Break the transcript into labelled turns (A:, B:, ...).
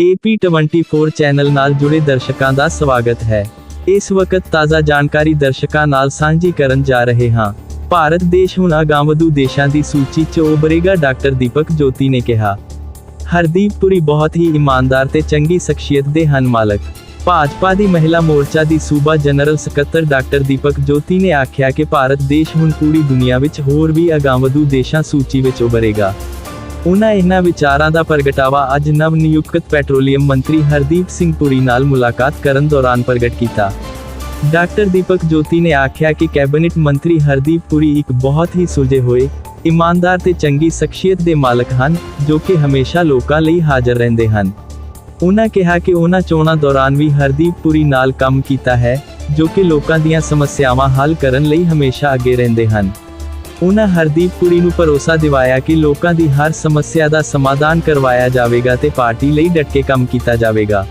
A: AP24 channel ਨਾਲ ਜੁੜੇ ਦਰਸ਼ਕਾਂ ਦਾ ਸਵਾਗਤ ਹੈ। ਇਸ ਵਕਤ ਤਾਜ਼ਾ ਜਾਣਕਾਰੀ ਦਰਸ਼ਕਾਂ ਨਾਲ ਸਾਂਝੀ ਕਰਨ ਜਾ ਰਹੇ ਹਾਂ। ਭਾਰਤ ਦੇਸ਼ ਹੁਣ ਅਗਾਂਹਵਧੂ ਦੇਸ਼ਾਂ ਦੀ ਸੂਚੀ 'ਚ ਉਭਰੇਗਾ, ਡਾਕਟਰ ਦੀਪਕ ਜੋਤੀ ਨੇ ਕਿਹਾ। ਹਰਦੀਪ ਪੁਰੀ ਬਹੁਤ ਹੀ ਇਮਾਨਦਾਰ ਤੇ ਚੰਗੀ ਸ਼ਖਸੀਅਤ ਦੇ ਹਨ ਮਾਲਕ। ਭਾਜਪਾ ਦੀ ਮਹਿਲਾ ਮੋਰਚਾ ਦੀ ਸੂਬਾ ਜਨਰਲ ਸਕੱਤਰ ਡਾਕਟਰ ਦੀਪਕ ਜੋਤੀ ਨੇ ਆਖਿਆ ਕਿ ਭਾਰਤ ਦੇਸ਼ ਹੁਣ ਪੂਰੀ ਦੁਨੀਆ ਵਿੱਚ ਹੋਰ ਵੀ ਅਗਾਂਹਵਧੂ ਦੇਸ਼ਾਂ ਸੂਚੀ ਵਿੱਚ ਉਭਰੇਗਾ। ਉਹਨਾਂ ਇਹਨਾਂ ਵਿਚਾਰਾਂ ਦਾ ਪ੍ਰਗਟਾਵਾ ਅੱਜ ਨਵ ਨਿਯੁਕਤ ਪੈਟਰੋਲੀਅਮ ਮੰਤਰੀ ਹਰਦੀਪ ਸਿੰਘ ਪੁਰੀ ਨਾਲ ਮੁਲਾਕਾਤ ਕਰਨ ਦੌਰਾਨ ਪ੍ਰਗਟ ਕੀਤਾ। ਡਾਕਟਰ ਦੀਪਕ ਜੋਤੀ ਨੇ ਆਖਿਆ ਕਿ ਕੈਬਨਿਟ ਮੰਤਰੀ ਹਰਦੀਪ ਪੁਰੀ ਇੱਕ ਬਹੁਤ ਹੀ ਸੁਲਝੇ ਹੋਏ, ਇਮਾਨਦਾਰ ਤੇ ਚੰਗੀ ਸ਼ਖਸੀਅਤ ਦੇ ਮਾਲਕ ਹਨ, ਜੋ ਕਿ ਹਮੇਸ਼ਾ ਲੋਕਾਂ ਲਈ ਹਾਜ਼ਰ ਰਹਿੰਦੇ ਹਨ। ਉਹਨਾਂ ਕਿਹਾ ਕਿ ਉਹਨਾਂ ਚੋਣਾਂ ਦੌਰਾਨ ਵੀ ਹਰਦੀਪ ਪੁਰੀ ਨਾਲ ਕੰਮ ਕੀਤਾ ਹੈ, ਜੋ ਕਿ ਲੋਕਾਂ ਦੀਆਂ ਸਮੱਸਿਆਵਾਂ ਹੱਲ ਕਰਨ ਲਈ ਹਮੇਸ਼ਾ ਅੱਗੇ ਰਹਿੰਦੇ ਹਨ। ਉਹਨਾਂ ਹਰਦੀਪ ਪੁਰੀ ਨੂੰ ਭਰੋਸਾ ਦਿਵਾਇਆ ਕਿ ਲੋਕਾਂ ਦੀ ਹਰ ਸਮੱਸਿਆ ਦਾ ਸਮਾਧਾਨ ਕਰਵਾਇਆ ਜਾਵੇਗਾ ਤੇ ਪਾਰਟੀ ਲਈ ਡਟ ਕੇ ਕੰਮ ਕੀਤਾ ਜਾਵੇਗਾ।